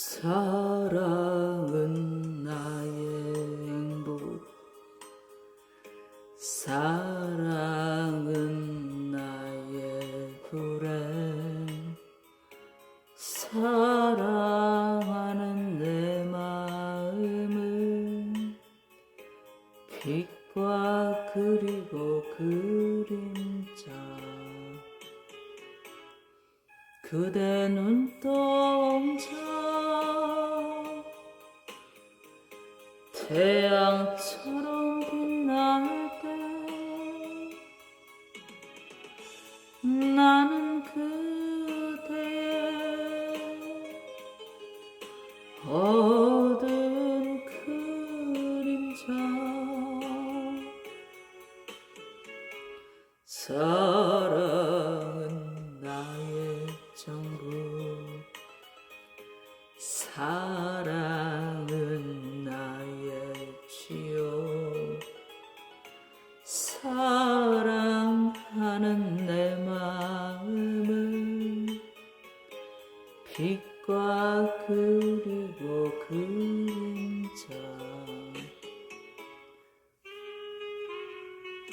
사랑은 나의 행복. 사랑은 나의 불행. 사랑하는 내 마음은 빛과 그리고 그림자. 그대 눈동 태양처럼 빛날 때 나는 그대의 어두운 그림자 사랑은 나의 전부 사랑 빛과 그리고 그림자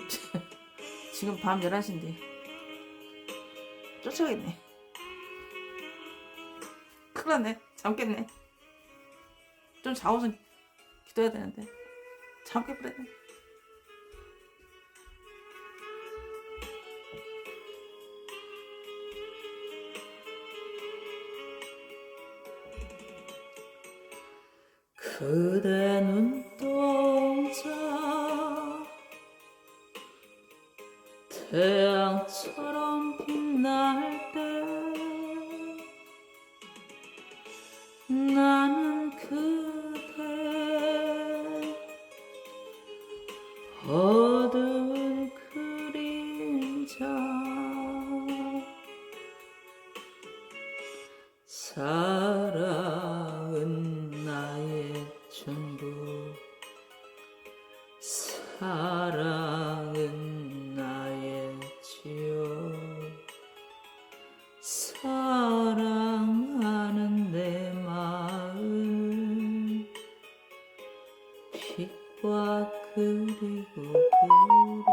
지금 밤 11시인데 쫓아가겠네. 큰일 났네. 잠겠네. 좀 자고서 기도해야 되는데. 잠 깨버렸네 그대 눈동자. 태양처럼 빛날 때 나는 그대 어두운 그림자. 사랑 사랑은 나의 지요 사랑하는 내 마음. 빛과 그리고 그림자.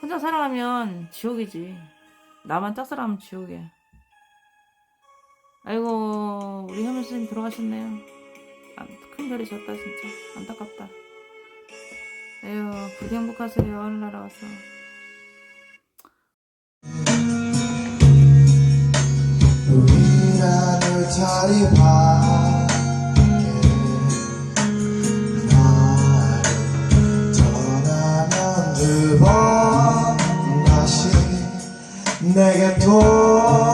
혼자 살아가면 지옥이지. 나만 짝사랑하면 지옥이야. 아이고 우리 현미 선생님 돌아가셨네요. 안- 큰 별이 졌다 진짜. 안타깝다. 에휴 부디 행복하세요 하늘나라 다시 내게 돌아와